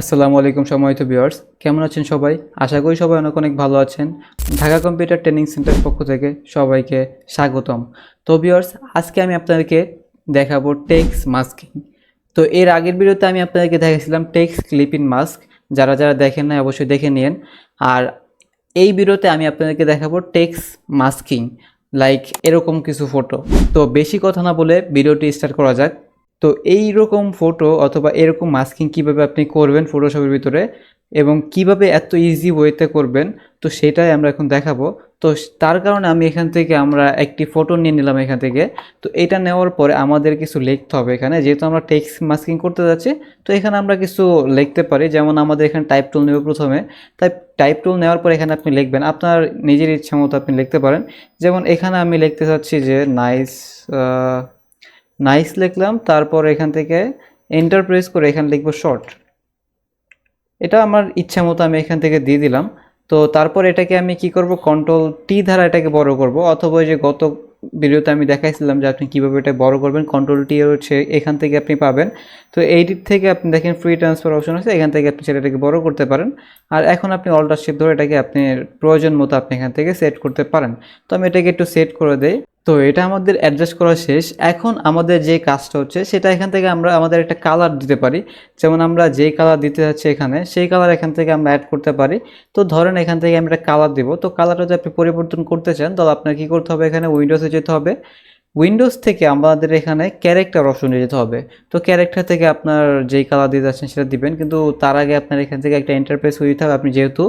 আসসালামু আলাইকুম সম্মানিত ভিউয়ার্স। কেমন আছেন সবাই? আশা করি সবাই অনেক অনেক ভালো আছেন। ঢাকা কম্পিউটার ট্রেনিং সেন্টার পক্ষ থেকে সবাইকে স্বাগতম। তো ভিউয়ার্স, আজকে আমি আপনাদেরকে দেখাবো টেক্স মাস্কিং। তো এর আগের ভিডিওতে আমি আপনাদেরকে দেখাছিলাম টেক্স ক্লিপিং মাস্ক। যারা যারা দেখেন না অবশ্যই দেখে নিন আর এই ভিডিওতে আমি আপনাদেরকে দেখাবো টেক্স মাস্কিং, লাইক এরকম কিছু ফটো। তো বেশি কথা না বলে ভিডিওটি স্টার্ট করা যাক। তো এই রকম ফটো অথবা এরকম মাস্কিং কীভাবে আপনি করবেন ফটোশপের ভিতরে এবং কীভাবে এত ইজি ওয়েতে করবেন, তো সেটাই আমরা এখন দেখাবো। তো তার কারণে আমি এখান থেকে আমরা একটি ফটো নিয়ে নিলাম এখান থেকে। তো এটা নেওয়ার পরে আমাদের কিছু লিখতে হবে এখানে। যেহেতু আমরা টেক্সট মাস্কিং করতে যাচ্ছি, তো এখানে আমরা কিছু লিখতে পারি। যেমন আমাদের এখানে টাইপ টুল নেব প্রথমে। তাই টাইপ টুল নেওয়ার পর এখানে আপনি লিখবেন। আপনার নিজের ইচ্ছা মতো আপনি লিখতে পারেন। যেমন এখানে আমি লিখতে চাচ্ছি যে নাইস নাইস লিখলাম, তারপর এখান থেকে এন্টার প্রেস করে এখানে লিখব শর্ট এটা আমার ইচ্ছা মতো আমি এখান থেকে দিয়ে দিলাম। তো তারপর এটাকে আমি কি করব? কন্ট্রোল টি দ্বারা এটাকে বড় করব। অথবা যে গত ভিডিওতে আমি দেখাইছিলাম যে আপনি কীভাবে এটা বড় করবেন কন্ট্রোল টি হচ্ছে এখান থেকে আপনি পাবেন। তো এই দিক থেকে আপনি দেখেন ফ্রি ট্রান্সফার অপশন আছে, এখান থেকে আপনি সেটাকে বড় করতে পারেন। আর এখন আপনি অল্টার শেপ ধরে এটাকে আপনি প্রয়োজন মতো আপনি এখান থেকে সেট করতে পারেন। তো আমি এটাকে একটু সেট করে দেই। তো এটা আমাদের অ্যাডজাস্ট করা শেষ। এখন আমাদের যে কাজটা হচ্ছে, সেটা এখান থেকে আমরা আমাদের একটা কালার দিতে পারি। যেমন আমরা যেই কালার দিতে যাচ্ছি এখানে, সেই কালার এখান থেকে আমরা অ্যাড করতে পারি। তো ধরেন এখান থেকে আমি একটা কালার দিব। তো কালারটা যদি আপনি পরিবর্তন করতে চান, তাহলে আপনার কী করতে হবে? এখানে উইন্ডোজে যেতে হবে। উইন্ডোজ থেকে আমাদের এখানে ক্যারেক্টার অপশনে যেতে হবে। তো ক্যারেক্টার থেকে আপনার যেই কালার দিতে যাচ্ছেন, সেটা দিবেন। কিন্তু তার আগে আপনার এখান থেকে একটা ইন্টারফেস হয়ে যেতে হবে। আপনি যেহেতু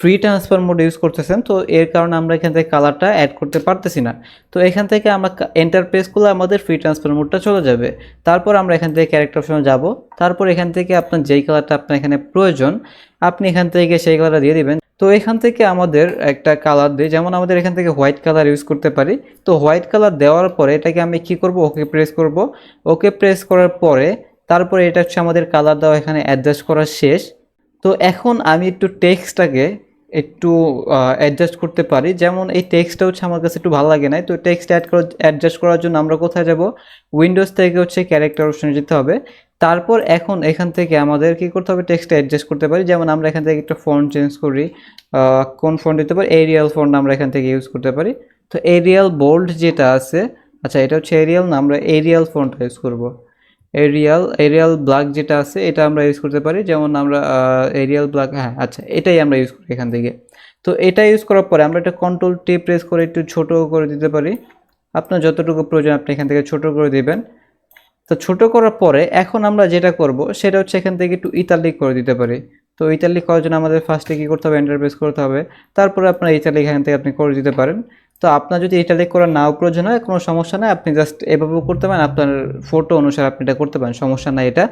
ফ্রি ট্রান্সফার মোড ইউজ করতেছেন, তো এর কারণে আমরা এখান থেকে কালারটা অ্যাড করতে পারতেছি না। তো এখান থেকে আমরা এন্টার প্রেস করলে আমাদের ফ্রি ট্রান্সফার মোডটা চলে যাবে। তারপর আমরা এখান থেকে ক্যারেক্টার অপশনে যাব। তারপর এখান থেকে আপনার যেই কালারটা আপনার এখানে প্রয়োজন, আপনি এখান থেকে সেই কালারটা দিয়ে দিবেন। তো এখান থেকে আমাদের একটা কালার দিই, যেমন আমাদের এখান থেকে হোয়াইট কালার ইউজ করতে পারি। তো হোয়াইট কালার দেওয়ার পরে এটাকে আমি কি করব? ওকে প্রেস করব। ওকে প্রেস করার পরে তারপরে এটা হচ্ছে আমাদের কালার দেওয়া এখানে অ্যাডজাস্ট করা শেষ। তো এখন আমি একটু টেক্সটটাকে একটু অ্যাডজাস্ট করতে পারি। যেমন এই টেক্সটটা হচ্ছে আমার কাছে একটু ভালো লাগে না তো টেক্সট অ্যাড অ্যাডজাস্ট করার জন্য আমরা কোথায় যাব? উইন্ডোজ থেকে হচ্ছে ক্যারেক্টার অপশনে যেতে হবে। তারপর এখন এখান থেকে আমাদের কি করতে হবে? টেক্সট অ্যাডজাস্ট করতে পারি। যেমন আমরা এখান থেকে একটা ফন্ট চেঞ্জ করি কোন ফন্ট দিতে পারি? এরিয়াল ফন্ট আমরা এখান থেকে ইউজ করতে পারি। তো এরিয়াল বোল্ড যেটা আছে আচ্ছা এটা হচ্ছে এরিয়াল না, আমরা এরিয়াল ফন্ট ইউজ করব। এরিয়াল এরিয়াল ব্ল্যাক যেটা আছে, এটা আমরা ইউজ করতে পারি। যেমন আমরা এরিয়াল ব্ল্যাক হ্যাঁ আচ্ছা এটাই আমরা ইউজ করি এখান থেকে। তো এটা ইউজ করার পরে আমরা একটা কন্ট্রোল টি প্রেস করে একটু ছোট করে দিতে পারি। আপনার যতটুকু প্রয়োজন, আপনি এখান থেকে ছোট করে দিবেন। তো ছোট করার পরে এখন আমরা যেটা করব, সেটা হচ্ছে এখান থেকে একটু ইতালিক করে দিতে পারি। তো ইতালিক করার জন্য আমাদের ফার্স্টে কী করতে হবে? এন্টার প্রেস করতে হবে। তারপরে আপনার ইতালিক এখান থেকে আপনি করে দিতে পারেন। তো আপনার যদি এটা ইটালিক করা নাও প্রয়োজন হয়, কোনো সমস্যা নাই। আপনি জাস্ট এভাবেও করতে পারেন, আপনার ফটো অনুসারে আপনি এটা করতে পারেন, সমস্যা নাই এটা।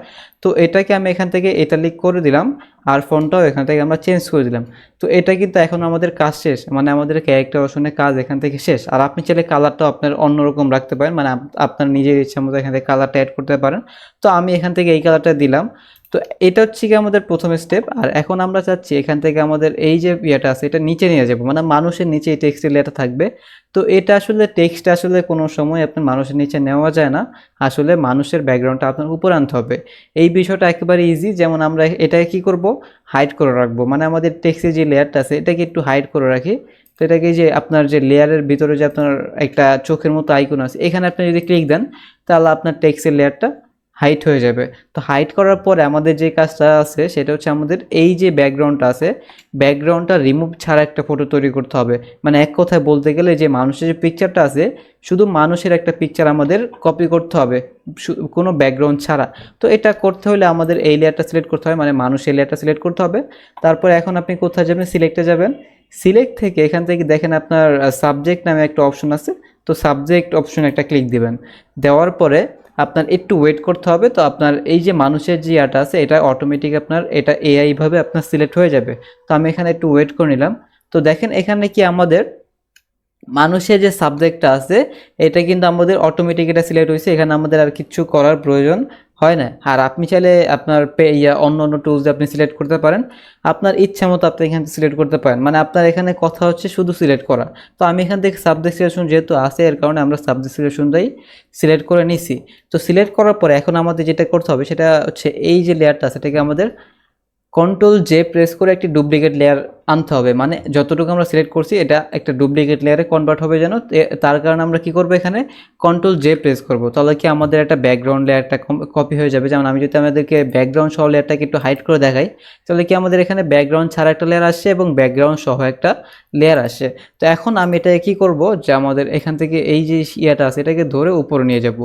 তো এটাকে আমি এখান থেকে ইটালিক করে দিলাম, আর ফোনটাও এখান থেকে আমরা চেঞ্জ করে দিলাম। তো এটা কিন্তু এখন আমাদের কাজ শেষ মানে আমাদের ক্যারেক্টার অপশনের কাজ এখান থেকে শেষ। আর আপনি চাইলে কালারটাও আপনার অন্যরকম রাখতে পারেন মানে আপনার নিজের ইচ্ছা মতো এখান থেকে কালারটা অ্যাড করতে পারেন। তো আমি এখান থেকে এই কালারটা দিলাম। তো এটা হচ্ছে কি আমাদের প্রথম স্টেপ আর এখন আমরা চাচ্ছি এখান থেকে আমাদের এই যে ইয়েটা আছে, এটা নিচে নিয়ে যাব মানে মানুষের নিচে এই টেক্সটের লেটা থাকবে। তো এটা আসলে টেক্সট আসলে কোনো সময় আপনার মানুষের নিচে নেওয়া যায় না, আসলে মানুষের ব্যাকগ্রাউন্ডটা আপনার উপর আনতে হবে। এই বিষয়টা একেবারে ইজি যেমন আমরা এটাকে কি করব? হাইড করে রাখব। মানে আমাদের টেক্সটের যে লেয়ারটা আছে, এটাকে একটু হাইড করে রাখি। তো এটাকে যে আপনার যে লেয়ারের ভিতরে যে আপনার একটা চোখের মতো আইকন আছে, এখানে আপনি যদি ক্লিক দেন, তাহলে আপনার টেক্সটের লেয়ারটা হাইট হয়ে যাবে। তো হাইট করার পরে আমাদের যে কাজটা আছে, সেটা হচ্ছে আমাদের এই যে ব্যাকগ্রাউন্ডটা আছে ব্যাকগ্রাউন্ডটা রিমুভ ছাড়া একটা ফটো তৈরি করতে হবে। মানে এক কথায় বলতে গেলে যে মানুষের যে পিকচারটা আছে, শুধু মানুষের একটা পিকচার আমাদের কপি করতে হবে কোনো ব্যাকগ্রাউন্ড ছাড়া। তো এটা করতে হলে আমাদের এই লেয়ারটা সিলেক্ট করতে হবে মানে মানুষের লেয়ারটা সিলেক্ট করতে হবে। তারপর এখন আপনি কোথায় যাবেন? সিলেক্টে যাবেন। সিলেক্ট থেকে এখান থেকে দেখেন আপনার সাবজেক্ট নামে একটা অপশন আছে। তো সাবজেক্ট অপশন একটা ক্লিক দিবেন। দেওয়ার পরে আপনার একটু ওয়েট করতে হবে। তো আপনার এই যে মানুষের যে ইয়াটা আছে, এটা অটোমেটিক আপনার, এটা এআইভাবে আপনার সিলেক্ট হয়ে যাবে। তো আমি এখানে একটু ওয়েট করে নিলাম। তো দেখেন এখানে কি আমাদের মানুষের যে সাবজেক্টটা আছে, এটা কিন্তু আমাদের অটোমেটিক এটা সিলেক্ট হয়েছে। এখানে আমাদের আর কিছু করার প্রয়োজন হয় না। আর আপনি চাইলে আপনার পে, ইয়া, অন্য অন্য টুলস আপনি সিলেক্ট করতে পারেন। আপনার ইচ্ছা মতো আপনি এখান থেকে সিলেক্ট করতে পারেন। মানে আপনার এখানে কথা হচ্ছে শুধু সিলেক্ট করা। তো আমি এখান থেকে সাবজেক্ট সিলেকশন যেহেতু আছে, এর কারণে আমরা সাবজেক্ট সিলেকশনটাই সিলেক্ট করে নিছি। তো সিলেক্ট করার পরে এখন আমাদের যেটা করতে হবে, সেটা হচ্ছে এই যে লেয়ারটা সেটাকে আমাদের কন্ট্রোল জে প্রেস করে একটি ডুপ্লিকেট লেয়ার আনতে হবে। মানে যতটুকু আমরা সিলেক্ট করছি, এটা একটা ডুপ্লিকেট লেয়ারে কনভার্ট হবে যেন তার কারণে আমরা কি করব এখানে? কন্ট্রোল জে প্রেস করব। তাহলে কি আমাদের একটা ব্যাকগ্রাউন্ড লেয়ারটা কপি হয়ে যাবে? যেমন আমি যদি আমাদেরকে ব্যাকগ্রাউন্ড সহ লেয়ারটাকে একটু হাইড করে দেখাই, তাহলে কি আমাদের এখানে ব্যাকগ্রাউন্ড ছাড়া একটা লেয়ার আসছে এবং ব্যাকগ্রাউন্ড সহ একটা লেয়ার আসে তো এখন আমি এটাকে কি করব? যে আমাদের এখান থেকে এই যে ইয়েটা আছে, এটাকে ধরে উপরে নিয়ে যাব।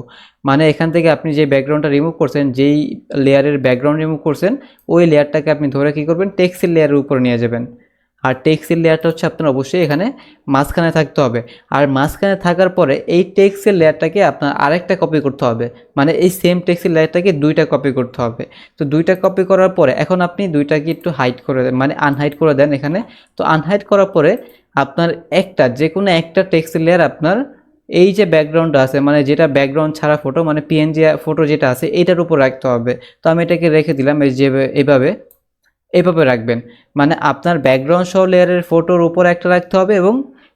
মানে এখান থেকে আপনি যে ব্যাকগ্রাউন্ডটা রিমুভ করছেন, যেই লেয়ারের ব্যাকগ্রাউন্ড রিমুভ করছেন, ওই লেয়ারটাকে আপনি ধরে কি করবেন? টেক্সের লেয়ারের উপরে নিয়ে যাবেন। আর টেক্সের লেয়ারটা হচ্ছে আপনার অবশ্যই এখানে মাঝখানে থাকতে হবে। আর মাঝখানে থাকার পরে এই টেক্সের লেয়ারটাকে আপনার আরেকটা কপি করতে হবে। মানে এই সেম টেক্সের লেয়ারটাকে দুইটা কপি করতে হবে। তো দুইটা কপি করার পরে এখন আপনি দুইটাকে একটু হাইট করে দেন মানে আনহাইট করে দেন এখানে। তো আনহাইড করার পরে আপনার একটা যে কোনো একটা টেক্সের লেয়ার আপনার এই যে ব্যাকগ্রাউন্ডটা আছে মানে যেটা ব্যাকগ্রাউন্ড ছাড়া ফটো মানে পিএনজি ফটো যেটা আছে, এটার উপর রাখতে হবে। তো আমি এটাকে রেখে দিলাম এই যে এইভাবে এইভাবে রাখবেন। মানে আপনার ব্যাকগ্রাউন্ড সহ লেয়ারের ফটোর উপর একটা রাখতে হবে এবং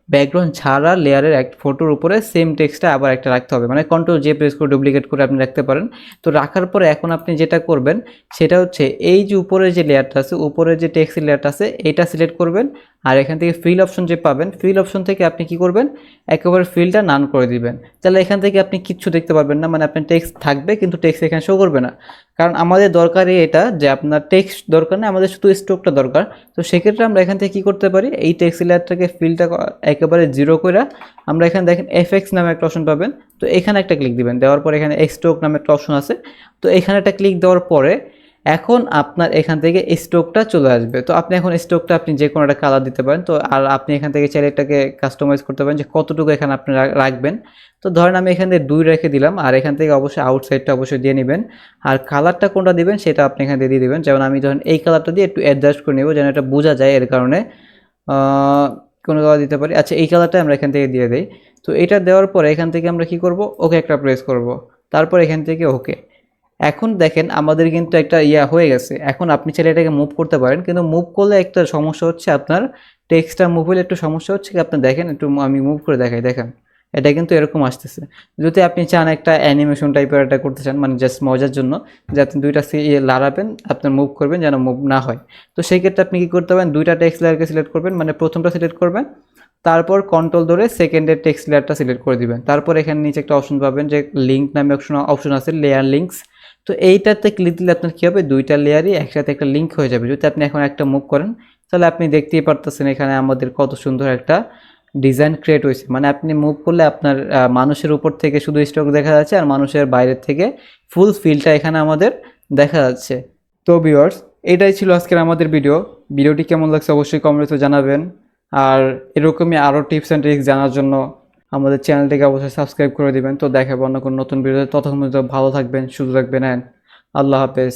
ব্যাকগ্রাউন্ড ছাড়া লেয়ারের এক ফটোর উপরে সেম টেক্সটটা আবার একটা রাখতে হবে। মানে কন্ট্রোল যে প্রেস করে ডুপ্লিকেট করে আপনি রাখতে পারেন। তো রাখার পরে এখন আপনি যেটা করবেন, সেটা হচ্ছে এই যে উপরে যে লেয়ারটা আছে, উপরে যে টেক্সটের লেয়ারটা আছে, এটা সিলেক্ট করবেন আর এখান থেকে ফিল অপশন যে পাবেন ফিল অপশন থেকে আপনি কি করবেন? একেবারে ফিলটা নান করে দিবেন। তাহলে এখান থেকে আপনি কিচ্ছু দেখতে পারবেন না। মানে আপনার টেক্সট থাকবে কিন্তু টেক্সট এখানে শো করবে না। কারণ আমাদের দরকারই এটা যে আপনার টেক্সট দরকার না, আমাদের শুধু স্টোকটা দরকার। তো সেক্ষেত্রে আমরা এখান থেকে কী করতে পারি? এই টেক্সট লেয়ারটাকে ফিলটা একেবারে জিরো করে আমরা এখানে দেখেন এফএক্স নামে একটা অপশন পাবেন। তো এখানে একটা ক্লিক দিবেন। দেওয়ার পর এখানে এক্সট্রোক নামে একটা অপশন আছে। তো এখানে একটা ক্লিক দেওয়ার পরে এখন আপনার এখান থেকে স্ট্রোকটা চলে আসবে। তো আপনি এখন স্ট্রোকটা আপনি যে কোনো একটা কালার দিতে পারেন। তো আর আপনি এখান থেকে চাইলে এটাকে কাস্টমাইজ করতে পারেন যে কতটুকু এখানে আপনি রাখবেন। তো ধরেন আমি এখান থেকে দুই রেখে দিলাম। আর এখান থেকে অবশ্যই আউটসাইডটা অবশ্যই দিয়ে নেবেন। আর কালারটা কোনটা দিবেন সেটা আপনি এখান থেকে দিয়ে দিবেন। যেমন আমি ধরেন এই কালারটা দিয়ে একটু অ্যাডজাস্ট করে নেব যেন এটা বোঝা যায় এর কারণে। কোনো কালার দিতে পারি। আচ্ছা এই কালারটা আমরা এখান থেকে দিয়ে দিই। তো এটা দেওয়ার পরে এখান থেকে আমরা কি করব? ওকে একটা প্রেস করব। তারপর এখান থেকে ওকে এখন দেখেন আমাদের কিন্তু একটা ইয়া হয়ে গেছে। এখন আপনি চাইলে এটাকে মুভ করতে পারেন, কিন্তু মুভ করলে একটা সমস্যা হচ্ছে আপনার টেক্সটটা মুভ হলে একটু সমস্যা হচ্ছে কি, আপনি দেখেন একটু আমি মুভ করে দেখাই, দেখেন। এটা কিন্তু এরকম আসতেছে। যদি আপনি চান একটা অ্যানিমেশন টাইপের একটা করতে চান মানে জাস্ট মজার জন্য, যে আপনি দুইটা ইয়ে লাড়াবেন আপনার মুভ করবেন যেন মুভ না হয়। তো সেই ক্ষেত্রে আপনি কী করতে পারেন, দুইটা টেক্সট লেয়ারকে সিলেক্ট করবেন মানে প্রথমটা সিলেক্ট করবেন, তারপর কন্ট্রোল ধরে সেকেন্ডের টেক্সট লেয়ারটা সিলেক্ট করে দিবেন। তারপর এখানে নিচে একটা অপশন পাবেন যে লিঙ্ক নামে অপশন অপশন আছে লেয়ার লিঙ্কস তো এইটাতে ক্লিক দিলে আপনার কী হবে? দুইটা লেয়ারই একসাথে একটা লিঙ্ক হয়ে যাবে। যদি আপনি এখন একটা মুভ করেন, তাহলে আপনি দেখতেই পারতেছেন এখানে আমাদের কত সুন্দর একটা ডিজাইন ক্রিয়েট হয়েছে। মানে আপনি মুভ করলে আপনার মানুষের উপর থেকে শুধু স্টক দেখা যাচ্ছে আর মানুষের বাইরের থেকে ফুল ফিলটা এখানে আমাদের দেখা যাচ্ছে। তো ভিউয়ার্স এটাই ছিল আজকের আমাদের ভিডিও ভিডিওটি কেমন লাগছে অবশ্যই কমেন্টে জানাবেন। আর এরকমই আরও টিপস অ্যান্ড ট্রিক্স জানার জন্য আমাদের চ্যানেলটিকে অবশ্যই সাবস্ক্রাইব করে দিবেন। তো দেখাবো অন্য কোনো নতুন ভিডিও ততক্ষণ পর্যন্ত ভালো থাকবেন, সুস্থ থাকবেন অ্যান্ড আল্লাহ হাফেজ।